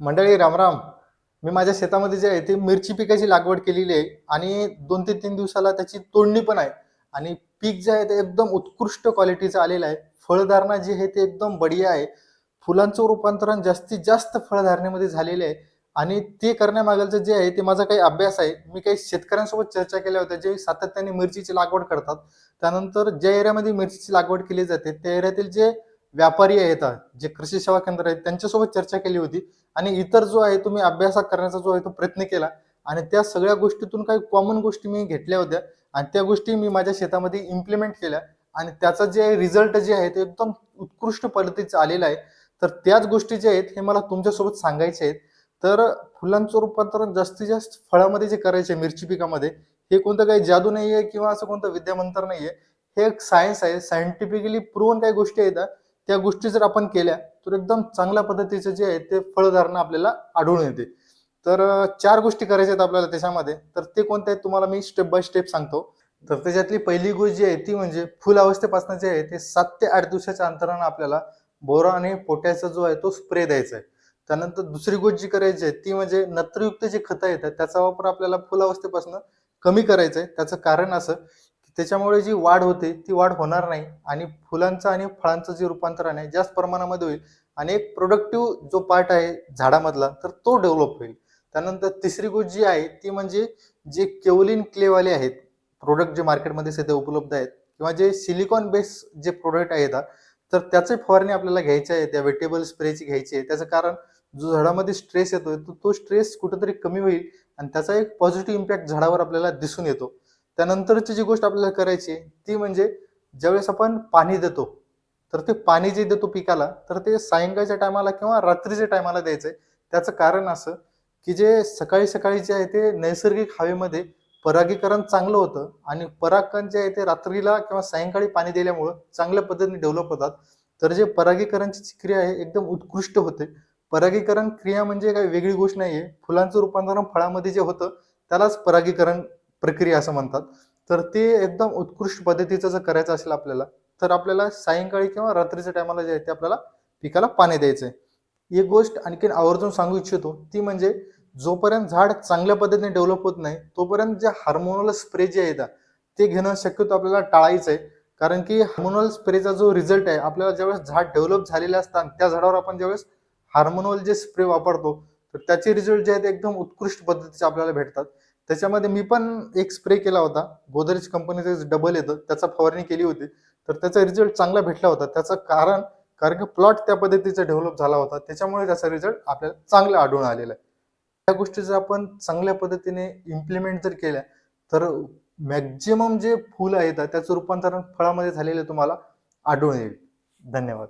मंडळी रामराम मी माझ्या शेतामध्ये जे आहे ते मिरची पिकाची लागवड केलेली आहे आणि दोन ते तीन दिवसाला त्याची तोडणी पण आहे. आणि पीक जे आहे ते एकदम उत्कृष्ट क्वालिटीचं आलेलं आहे. फळधारणा जी आहे ते एकदम बढिया आहे. फुलांचं रूपांतरण जास्तीत जास्त फळधारणेमध्ये झालेले आहे. आणि ते करण्यामागचं जे आहे ते माझा काही अभ्यास आहे. मी काही शेतकऱ्यांसोबत चर्चा केल्या होत्या जे सातत्याने मिरचीची लागवड करतात. त्यानंतर ज्या एरियामध्ये मिरचीची लागवड केली जाते त्या एरियातील जे व्यापारी आहेत जे कृषी सेवा केंद्र आहेत त्यांच्यासोबत चर्चा केली होती. आणि इतर जो आहे तुम्ही अभ्यास करण्याचा जो आहे तो प्रयत्न केला. आणि त्या सगळ्या गोष्टीतून काही कॉमन गोष्टी मी घेतल्या होत्या. आणि त्या गोष्टी मी माझ्या शेतामध्ये इम्प्लिमेंट केल्या. आणि त्याचा जे रिझल्ट जे आहे ते एकदम उत्कृष्ट पद्धतीचं आलेलं आहे. तर त्याच गोष्टी ज्या आहेत हे मला तुमच्यासोबत सांगायचे आहेत. तर फुलांचं रूपांतरण जास्तीत जास्त फळामध्ये जे करायचे आहे, मिरची पिकामध्ये हे कोणतं काही जादू नाही आहे किंवा असं कोणतं विद्यामंत्र नाही आहे हे एक सायन्स आहे. सायंटिफिकली प्रूव्हन काही गोष्टी आहेत. त्या गोष्टी जर आपण केल्या तर एकदम चांगल्या पद्धतीचं जे आहे ते फळधारणा आपल्याला आढळून येते. तर चार गोष्टी करायच्या आहेत आपल्याला त्याच्यामध्ये. तर ते कोणत्या आहेत तुम्हाला मी स्टेप बाय स्टेप सांगतो. तर त्याच्यातली पहिली गोष्ट जी आहे ती म्हणजे फुल अवस्थेपासून जे आहे ते सात ते आठ दिवसाच्या अंतरानं आपल्याला बोरा आणि पोट्याचा जो आहे तो स्प्रे द्यायचा आहे. त्यानंतर दुसरी गोष्ट जी करायची आहे ती म्हणजे नत्रयुक्त जे खतं येतात त्याचा वापर आपल्याला फुल अवस्थेपासून कमी करायचा आहे. त्याचं कारण असं त्याच्यामुळे जी वाढ होते ती वाढ होणार नाही आणि फुलांचं आणि फळांचं जे रूपांतरण आहे जास्त प्रमाणामध्ये होईल आणि एक प्रोडक्टिव्ह जो पार्ट आहे झाडामधला तर तो डेव्हलप होईल. त्यानंतर तिसरी गोष्ट जी आहे ती म्हणजे जे केवलिन क्लेवाले आहेत प्रोडक्ट जे मार्केटमध्ये सध्या उपलब्ध आहेत किंवा जे सिलिकॉन बेस जे प्रोडक्ट आहेत तर त्याचे फवारणी आपल्याला घ्यायची आहे त्या वेटेबल स्प्रेची घ्यायची आहे. त्याचं कारण जो झाडामध्ये स्ट्रेस येतोय तर तो स्ट्रेस कुठेतरी कमी होईल आणि त्याचा एक पॉझिटिव्ह इम्पॅक्ट झाडावर आपल्याला दिसून येतो. त्यानंतरची जी गोष्ट आपल्याला करायची ती म्हणजे ज्यावेळेस आपण पाणी देतो तर ते पाणी जे देतो पिकाला तर ते सायंकाळच्या टायमाला किंवा रात्रीच्या टायमाला द्यायचं आहे त्याचं कारण असं की जे सकाळी सकाळी जे आहे ते नैसर्गिक हवेमध्ये परागीकरण चांगलं होतं आणि परागकण जे आहे ते रात्रीला किंवा सायंकाळी पाणी दिल्यामुळं चांगल्या पद्धतीने डेव्हलप होतात. तर जे परागीकरणची क्रिया आहे एकदम उत्कृष्ट होते. परागीकरण क्रिया म्हणजे काही वेगळी गोष्ट नाही आहे फुलांचं रूपांतरण फळामध्ये जे होतं त्यालाच परागीकरण प्रक्रिया असं म्हणतात. तर ते एकदम उत्कृष्ट पद्धतीचं जर करायचं असेल आपल्याला तर आपल्याला सायंकाळी किंवा रात्रीच्या टायमाला जे आहे ते आपल्याला पिकाला पाणी द्यायचं आहे एक गोष्ट आणखीन आवर्जून सांगू इच्छितो ती म्हणजे जोपर्यंत झाड चांगल्या पद्धतीने डेव्हलप होत नाही तोपर्यंत जे हार्मोनल स्प्रे जे आहेत ते घेणं शक्यतो आपल्याला टाळायचं आहे. कारण की हार्मोनल स्प्रेचा जो रिझल्ट आहे आपल्याला ज्यावेळेस झाड डेव्हलप झालेलं असतात त्या झाडावर आपण ज्यावेळेस हार्मोनल जे स्प्रे वापरतो तर त्याचे रिझल्ट जे आहेत एकदम उत्कृष्ट पद्धतीचे आपल्याला भेटतात. त्याच्यामध्ये मी पण एक स्प्रे केला होता. गोदरेज कंपनीचं डबल येतं त्याचा फवारणी केली होती. तर त्याचा रिझल्ट चांगला भेटला होता. त्याचं कारण कारण की प्लॉट त्या पद्धतीचा डेव्हलप झाला होता. त्याच्यामुळे त्याचा रिझल्ट आपल्याला चांगला आढळून आलेला आहे. त्या गोष्टी जर आपण चांगल्या पद्धतीने इम्प्लिमेंट जर केल्या तर मॅक्झिमम जे फुलं आहेत त्याचं रूपांतरण फळामध्ये झालेलं तुम्हाला आढळून येईल. धन्यवाद.